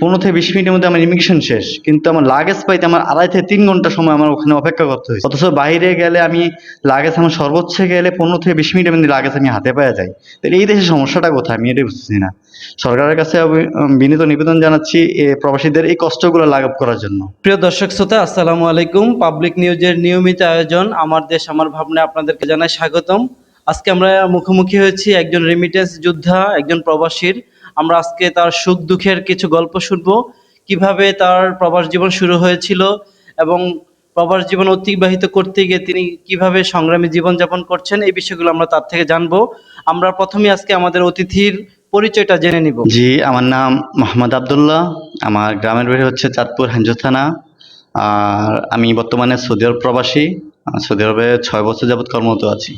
পনেরো থেকে বিশ মিনিটের মধ্যে আমার ইমিগ্রেশন শেষ। কিন্তু আমার লাগেজ পাইতে আমার আড়াই থেকে তিন ঘণ্টা সময় আমার ওখানে অপেক্ষা করতে হয়েছে। অথচ বাইরে গেলে আমি লাগেজ আমার সর্বোচ্চ গেলে পনেরো থেকে বিশ মিনিটের মধ্যে লাগেজ আমি হাতে পাওয়া যাই তাহলে এই দেশের সমস্যাটা কোথায়? আমি এটাই বুঝতেছি না। সরকারের কাছে বিনীত নিবেদন জানাচ্ছি এ প্রবাসীদের এই কষ্টগুলো লাঘব করার জন্য। প্রিয় দর্শক শ্রোতা, আসসালামু আলাইকুম। পাবলিক নিউজের নিয়মিত আয়োজন, আমার দেশ, আমার ভাবনা আপনাদেরকে জানাই স্বাগতম। আজকে আমরা মুখোমুখি হয়েছি একজন রেমিটেন্স যোদ্ধা, একজন প্রবাসীর। আমরা আজকে তার সুখ দুঃখের কিছু গল্প শুনব, কীভাবে তার প্রবাস জীবন শুরু হয়েছিল এবং প্রবাস জীবন অতিবাহিত করতে গিয়ে তিনি কীভাবে সংগ্রামী জীবনযাপন করছেন, এই বিষয়গুলো আমরা তার থেকে জানব। আমরা প্রথমে আজকে আমাদের অতিথির পরিচয়টা জেনে নিব। জি, আমার নাম মোহাম্মদ আবদুল্লাহ, আমার গ্রামের বাড়ি হচ্ছে চাঁদপুর হাঞ্জু থানা। আর আমি বর্তমানে সৌদি আরব প্রবাসী সৌদি আরবে ছয় বছর যাবৎ কর্মরত আছি।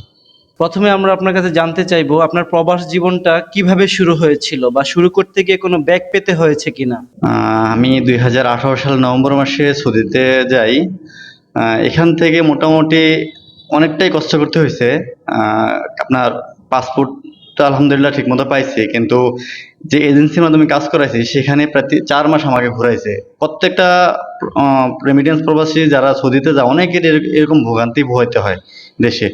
প্রথমে আমরা আপনার কাছে জানতে চাইব, আপনার প্রবাস জীবনটা কীভাবে শুরু হয়েছিল বা শুরু করতে গিয়ে কোনো ব্যাগ পেতে হয়েছে কিনা? আমি দুই হাজার আঠারো সাল নভেম্বর মাসে সৌদিতে যাই। এখান থেকে মোটামুটি অনেকটাই কষ্ট করতে হয়েছে। আপনার পাসপোর্ট তো আলহামদুলিল্লাহ ঠিকমতো পাইছি, কিন্তু যে এজেন্সির মাধ্যমে কাজ করাইছি, সেখানে প্রায় চার মাস আমাকে ঘুরাইছে। প্রত্যেকটা রেমিটেন্স প্রবাসী যারা সৌদিতে যায়, অনেকের এর- এরকম ভোগান্তি ভোগাইতে হয় দেশে।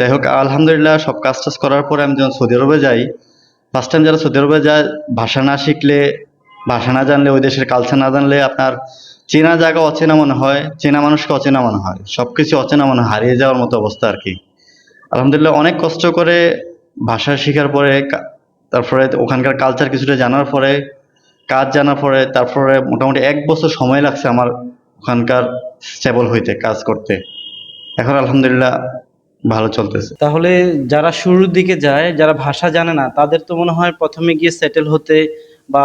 যাই হোক আলহামদুলিল্লাহ সব কাজ টাজ করার পরে আমি যখন সৌদি আরবে যাই ফার্স্ট টাইম যারা সৌদি আরবে যায়, ভাষা না শিখলে, ভাষা না জানলে, ওই দেশের কালচার না জানলে আপনার চেনা জায়গা অচেনা মনে হয়, চেনা মানুষকে অচেনা মনে হয় সব কিছু অচেনা মনে হারিয়ে যাওয়ার মতো অবস্থা আর কি। আলহামদুলিল্লাহ অনেক কষ্ট করে ভাষা শেখার পরে তারপরে ওখানকার কালচার কিছুটা জানার পরে, কাজ জানার পরে, তারপরে মোটামুটি এক বছর সময় লাগছে আমার ওখানকার স্টেবল হইতে, কাজ করতে। এখন আলহামদুলিল্লাহ ভালো চলতেছে। তাহলে যারা শুরুর দিকে যায় যারা ভাষা জানে না তাদের তো মনে হয় প্রথমে গিয়ে সেটেল হতে বা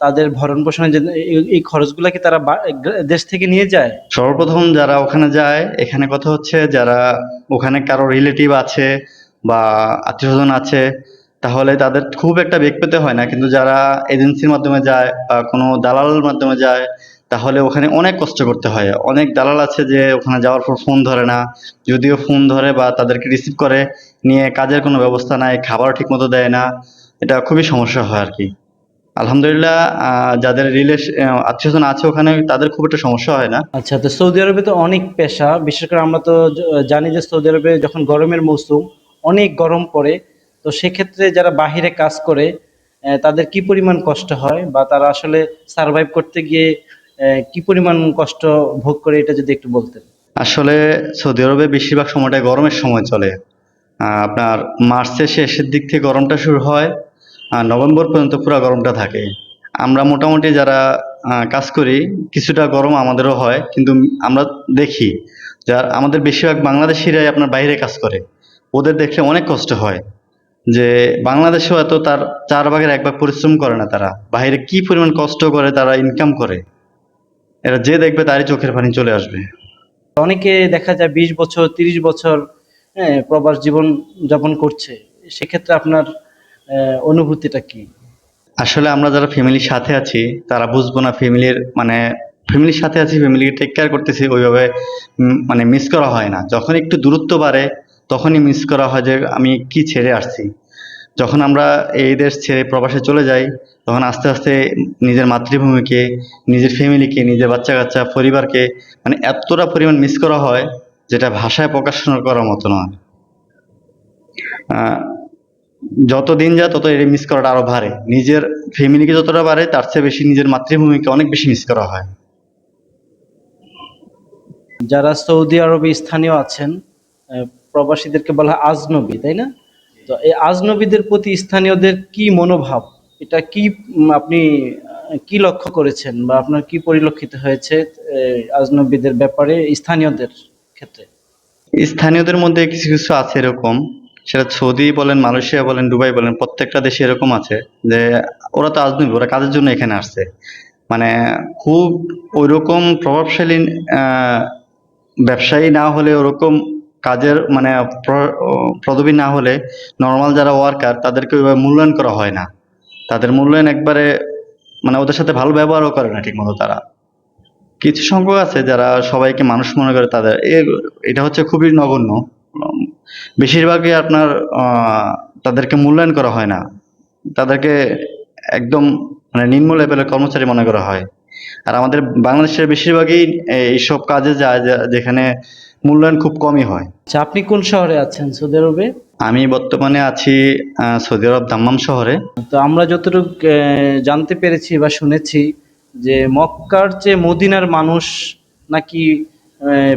তাদের ভরণ পোষণের যে এই- এই খরচগুলা কি তারা দেশ থেকে নিয়ে যায়? সর্বপ্রথম যারা ওখানে যায় এখানে কথা হচ্ছে যারা ওখানে কারও রিলেটিভ আছে বা আত্মীয় স্বজন আছে তাহলে তাদের খুব একটা বেগ পেতে হয় না। কিন্তু যারা এজেন্সির মাধ্যমে যায় বা কোনো দালালের মাধ্যমে যায় তাহলে ওখানে অনেক কষ্ট করতে হয়। অনেক দালাল আছে যে ওখানে যাওয়ার পর ফোন ধরে না। যদিও ফোন ধরে বা তাদেরকে রিসিভ করে, নিয়ে কাজের কোনো ব্যবস্থা নাই খাবার ঠিকমতো দেয় না। এটা খুবই সমস্যা হয় আর কি আলহামদুলিল্লাহ যাদের রিলেশন আত্মীয় স্বজন আছে ওখানে, তাদের খুব একটা সমস্যা হয় না। আচ্ছা তো সৌদি আরবে তো অনেক পেশা। বিশেষ করে আমরা তো জানি যে সৌদি আরবে যখন গরমের মৌসুম, অনেক গরম পড়ে। তো সেক্ষেত্রে যারা বাহিরে কাজ করে তাদের কি পরিমাণ কষ্ট হয়? বা তারা আসলে সার্ভাইভ করতে গিয়ে কি পরিমাণ কষ্ট ভোগ করে এটা যদি একটু বলতেন? আসলে সৌদি আরবে বেশিরভাগ সময়টা গরমের সময় চলে। আপনার মার্চের শেষের দিক থেকে গরমটা শুরু হয়, আর নভেম্বর পর্যন্ত পুরো গরমটা থাকে। আমরা মোটামুটি যারা কাজ করি, কিছুটা গরম আমাদেরও হয়, কিন্তু আমরা দেখি যার আমাদের বেশিরভাগ বাংলাদেশিরাই আপনার বাইরে কাজ করে। ওদের দেখলে অনেক কষ্ট হয় যে, বাংলাদেশেও এত তার চার ভাগের এক ভাগ পরিশ্রম করে না তারা। বাইরে কি পরিমাণ কষ্ট করে তারা ইনকাম করে। এরা যে দেখবে তারই চোখের পানি চলে আসবে। অনেকে দেখা যায় বিশ বছর তিরিশ বছর হ্যাঁ প্রবাস জীবন যাপন করছে। সেক্ষেত্রে আপনার অনুভূতিটা কি? আসলে আমরা যারা ফ্যামিলির সাথে আছি তারা বুঝব না ফ্যামিলির মানে ফ্যামিলির সাথে আছি ফ্যামিলিকে টেক কেয়ার করতেছি ওইভাবে মানে মিস করা হয় না। যখন একটু দূরত্ব বাড়ে তখনই মিস করা হয় যে আমি কি ছেড়ে আসছি। যখন আমরা এই দেশ ছেড়ে প্রবাসে চলে যাই, তখন আস্তে আস্তে নিজের মাতৃভূমিকে, নিজের ফ্যামিলিকে নিজের বাচ্চা কাচ্চা পরিবারকে মানে এতটা পরিমাণ মিস করা হয় যেটা ভাষায় প্রকাশ করার মতো নয়। যত দিন যায় তত এটা মিস করাটা আরও বাড়ে। নিজের ফ্যামিলিকে যতটা বাড়ে, তার চেয়ে বেশি নিজের মাতৃভূমিকে অনেক বেশি মিস করা হয়। যারা সৌদি আরবে স্থানীয় আছেন প্রবাসীদেরকে বলা হয় আজনবী, তাই না? তো এই আজনবীদের প্রতি স্থানীয়দের কি মনোভাব? এটা কি আপনি কি লক্ষ্য করেছেন বা আপনার কি পরিলক্ষিত হয়েছে আজনবীদের ব্যাপারে, স্থানীয়দের ক্ষেত্রে? স্থানীয়দের মধ্যে কিছু কিছু আছে এরকম। সেটা সৌদি বলেন, মালয়েশিয়া বলেন, দুবাই বলেন, প্রত্যেকটা দেশে এরকম আছে যে ওরা তো আজনবী, ওরা কাজের জন্য এখানে আসছে। মানে খুব ওইরকম প্রভাবশালী ব্যবসায়ী না হলে ওরকম কাজের মানে পদবী না হলে নর্মাল যারা ওয়ার্কার তাদেরকে ওইভাবে মূল্যায়ন করা হয় না। তাদের মূল্যায়ন একবারে মানে ওদের সাথে ভালো ব্যবহারও করে না ঠিকমতো তারা। কিছু সংখ্যক আছে যারা সবাইকে মানুষ মনে করে তাদের। এটা হচ্ছে খুবই নগণ্য। বেশিরভাগই আপনার তাদেরকে মূল্যায়ন করা হয় না। তাদেরকে একদম মানে নিম্ন লেভেলের কর্মচারী মনে করা হয়। আর আমাদের বাংলাদেশের বেশিরভাগই এইসব কাজে যায় যা- যেখানে মূল্যায়ন খুব কমই হয়। আচ্ছা আপনি কোন শহরে আছেন সৌদি আরবে? আমি বর্তমানে আছি সৌদি আরব দাম্মাম শহরে। তো আমরা যতটুকু জানতে পেরেছি বা শুনেছি যে মক্কার চেয়ে মদিনার মানুষ নাকি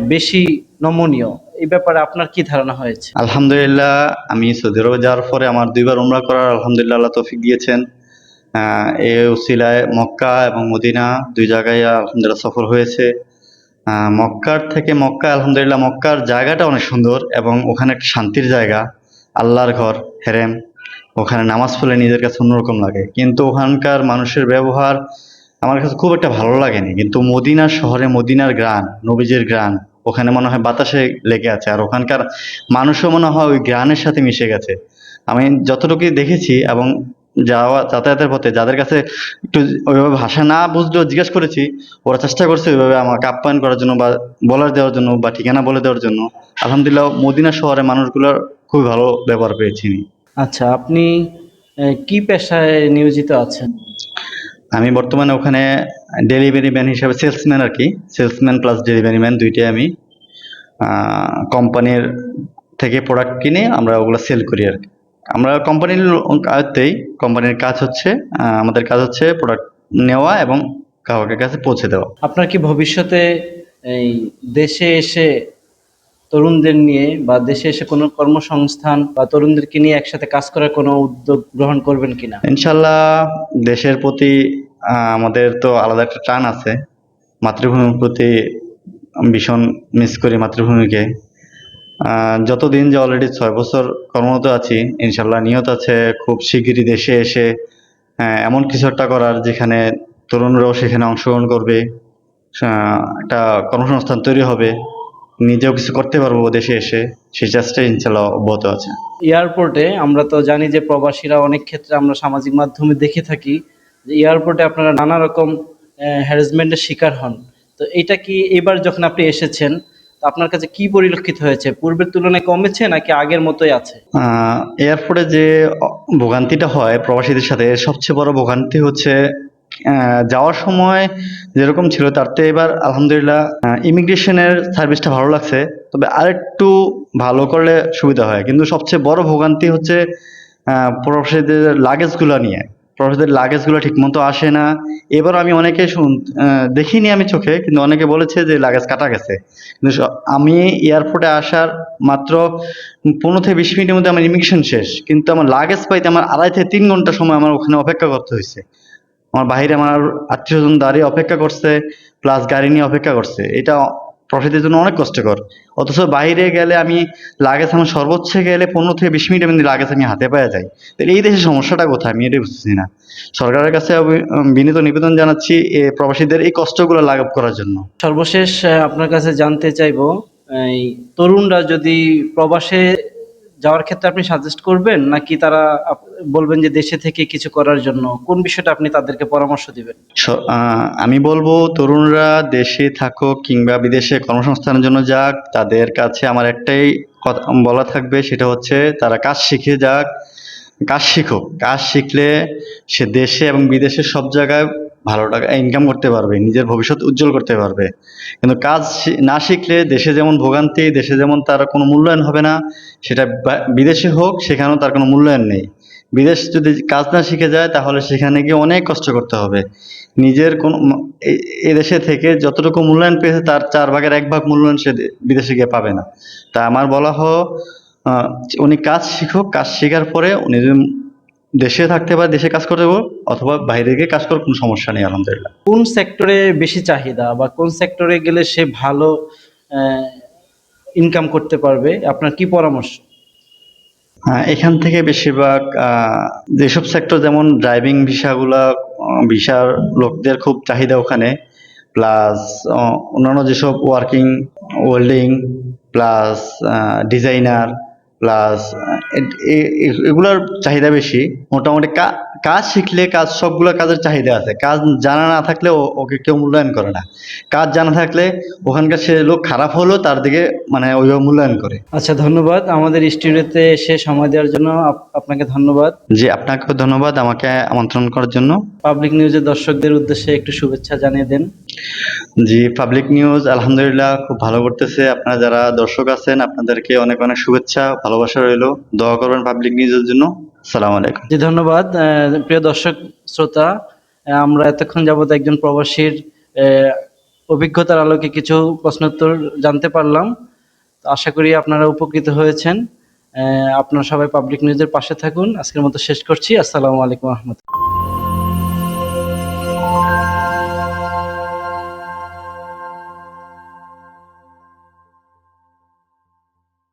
বেশি নমনীয়। এই ব্যাপারে আপনার কি ধারণা হয়েছে? আলহামদুলিল্লাহ আমি সৌদি আরবে যাওয়ার পরে আমার দুইবার উমরা করার আলহামদুলিল্লাহ আল্লাহ তৌফিক দিয়েছেন। এই উসিলায় মক্কা এবং মদিনা দুই জায়গায় আলহামদুলিল্লাহ সফর হয়েছে। মক্কার থেকে মক্কা, আলহামদুলিল্লাহ মক্কার জায়গাটা অনেক সুন্দর এবং ওখানে একটা শান্তির জায়গা, আল্লাহর ঘর, হেরেম। ওখানে নামাজ পড়লে নিজের কাছে অন্যরকম লাগে। কিন্তু ওখানকার মানুষের ব্যবহার আমার কাছে খুব একটা ভালো লাগেনি। কিন্তু মদিনার শহরে মদিনার গ্রান, নবীজের গ্রান, ওখানে মনে হয় বাতাসে লেগে আছে। আর ওখানকার মানুষও মনে হয় ওই গ্রানের সাথে মিশে গেছে। আমি যতটুকু দেখেছি এবং যাওয়া যাতায়াতের পথে। যাদের কাছে একটু ওইভাবে ভাষা না বুঝলেও জিজ্ঞেস করেছি ওরা চেষ্টা করছে ওইভাবে আমাকে আপ্যায়ন করার জন্য বা বলার দেওয়ার জন্য বা ঠিকানা বলে দেওয়ার জন্য। আলহামদুলিল্লাহ মদিনা শহরে মানুষগুলোর খুবই ভালো ব্যবহার পেয়েছি। আচ্ছা আপনি কি পেশায় নিয়োজিত আছেন? আমি বর্তমানে ওখানে ডেলিভারি ম্যান হিসাবে সেলসম্যান আর কি। সেলসম্যান প্লাস ডেলিভারি ম্যান দুইটাই আমি। কোম্পানির থেকে প্রোডাক্ট কিনে আমরা ওগুলো সেল করি আর কি। আমরা কোম্পানির আয়ত্তেই কোম্পানির কাজ হচ্ছে আমাদের কাজ হচ্ছে প্রোডাক্ট নেওয়া এবং গ্রাহকের কাছে পৌঁছে দেওয়া। আপনার কি ভবিষ্যতে এই দেশে এসে তরুণদের নিয়ে বা দেশে এসে কোনো কর্মসংস্থান বা তরুণদেরকে নিয়ে একসাথে কাজ করার কোনো উদ্যোগ গ্রহণ করবেন কিনা? ইনশাল্লাহ দেশের প্রতি আমাদের তো আলাদা একটা টান আছে। মাতৃভূমির প্রতি ভীষণ মিস করি মাতৃভূমিকে। যতদিন যে অলরেডি ছয় বছর কর্মরত আছি ইনশাল্লাহ নিয়ত আছে খুব শিগগিরই দেশে এসে এমন কিছু একটা করার যেখানে তরুণরাও সেখানে অংশগ্রহণ করবে একটা কর্মসংস্থান তৈরি হবে, নিজেও কিছু করতে পারব দেশে এসে সেই চেষ্টাই ইনশাল্লাহ অব্যাহত আছে। এয়ারপোর্টে আমরা তো জানি যে প্রবাসীরা অনেক ক্ষেত্রে আমরা সামাজিক মাধ্যমে দেখে থাকি, যে এয়ারপোর্টে আপনারা নানা রকম হ্যারাসমেন্টের শিকার হন। তো এটা কি এবার যখন আপনি এসেছেন আপনার কাছে কি পরিলক্ষিত হয়েছে? পূর্বের তুলনায় কমেছে নাকি আগের মতোই আছে? এয়ারপোর্টে যে ভোগান্তিটা হয় প্রবাসীদের সাথে সবচেয়ে বড় ভোগান্তি হচ্ছে যাওয়ার সময় যেরকম ছিল, তার থেকে এবার আলহামদুলিল্লাহ ইমিগ্রেশনের সার্ভিসটা ভালো লাগছে। তবে আরেকটু ভালো করলে সুবিধা হয়। কিন্তু সবচেয়ে বড় ভোগান্তি হচ্ছে প্রবাসীদের লাগেজগুলো নিয়ে। প্রবাসীদের লাগেজগুলো ঠিকমতো আসে না। এবার আমি অনেকে শুন দেখিনি আমি চোখে, কিন্তু অনেকে বলেছে যে লাগেজ কাটা গেছে। কিন্তু আমি এয়ারপোর্টে আসার মাত্র পনেরো থেকে বিশ মিনিটের মধ্যে আমার ইমিগ্রেশন শেষ। কিন্তু আমার লাগেজ পাইতে আমার আড়াই থেকে তিন ঘণ্টা সময় আমার ওখানে অপেক্ষা করতে হয়েছে। আমার বাইরে আমার আত্মীয় স্বজন দাঁড়িয়ে অপেক্ষা করছে প্লাস গাড়ি নিয়ে অপেক্ষা করছে। এটা প্রফিটের জন্য অনেক কষ্টকর। অথচ বাইরে গেলে আমি লাগেজ আমার সর্বোচ্চ গেলে পনেরো থেকে বিশ মিনিট এমনি লাগেজ আমি হাতে পাওয়া যায় তাহলে এই দেশের সমস্যাটা কোথায়? আমি এটাই বুঝতেছি না। সরকারের কাছে বিনীত নিবেদন জানাচ্ছি প্রবাসীদের এই কষ্টগুলো লাঘব করার জন্য। সর্বশেষ আপনার কাছে জানতে চাইব, এই তরুণরা যদি প্রবাসে যাওয়ার ক্ষেত্রে আপনি সাজেস্ট করবেন? নাকি তারা বলবেন যে দেশে থেকে কিছু করার জন্য? কোন বিষয়টা আপনি তাদেরকে পরামর্শ দিবেন? আমি বলব তরুণরা দেশে থাকুক কিংবা বিদেশে কর্মসংস্থানের জন্য যাক, তাদের কাছে আমার একটাই কথা, বলা থাকবে, সেটা হচ্ছে তারা কাজ শিখে যাক। কাজ শিখুক। কাজ শিখলে সে দেশে এবং বিদেশে সব জায়গায় ভালো টাকা ইনকাম করতে পারবে, নিজের ভবিষ্যৎ উজ্জ্বল করতে পারবে। কিন্তু কাজ না শিখলে দেশে যেমন ভোগান্তি, দেশে যেমন তার কোনো মূল্যায়ন হবে না, সেটা বিদেশে হোক, সেখানেও তার কোনো মূল্যায়ন নেই। বিদেশ যদি কাজ না শিখে যায়, তাহলে সেখানে গিয়ে অনেক কষ্ট করতে হবে। নিজের কোন এদেশে থেকে যতটুকু মূল্যায়ন পেয়েছে, তার চার ভাগের এক ভাগ মূল্যায়ন সে বিদেশে গিয়ে পাবে না। তা আমার বলা হোক উনি কাজ শিখুক, কাজ শেখার পরে উনি যদি দেশে থাকতে পারে দেশে কাজ করতে অথবা বাইরে গিয়ে কাজ করার কোনো সমস্যা নেই আলহামদুলিল্লাহ। কোন সেক্টরে বেশি চাহিদা বা কোন সেক্টরে গেলে সে ভালো ইনকাম করতে পারবে? আপনার কি পরামর্শ? আহ, এখান থেকে বেশিরভাগ যেসব সেক্টর যেমন ড্রাইভিং ভিসাগুলা ভিসার লোকদের খুব চাহিদা ওখানে প্লাস অন্যান্য যেসব working welding plus designer plus এগুলার চাহিদা বেশি মোটামুটি কা- কাজ শিখলে কাজ সবগুলো কাজের চাহিদা আছে। কাজ জানা না থাকলে ওকে কেউ মূল্যায়ন করে না। কাজ জানা থাকলে ওখানকার সে লোক খারাপ হলেও তার দিকে মানে ওই মূল্যায়ন করে। আচ্ছা ধন্যবাদ। আমাদের স্টুডিওতে এসে সময় দেওয়ার জন্য আপ- আপনাকে ধন্যবাদ। জি আপনাকেও ধন্যবাদ আমাকে আমন্ত্রণ করার জন্য। পাবলিক নিউজের দর্শকদের উদ্দেশ্যে একটু শুভেচ্ছা জানিয়ে দেন। জি পাবলিক নিউজ আলহামদুলিল্লাহ খুব ভালো করতেছে। আপনারা যারা দর্শক আছেন আপনাদেরকে অনেক অনেক শুভেচ্ছা ভালোবাসা রইল। দোয়া করবেন পাবলিক নিউজের জন্য। সালাম আলাইকুম। জি, ধন্যবাদ। প্রিয় দর্শক, শ্রোতা আমরা এতক্ষণ যাবত একজন প্রবাসীর অভিজ্ঞতার আলোকে কিছু প্রশ্নোত্তর জানতে পারলাম। আশা করি আপনারা উপকৃত হয়েছেন। আপনারা সবাই পাবলিক নিউজের পাশে থাকুন। আজকের মতো শেষ করছি। আসসালামু আলাইকুম রহমতুল্লাহ।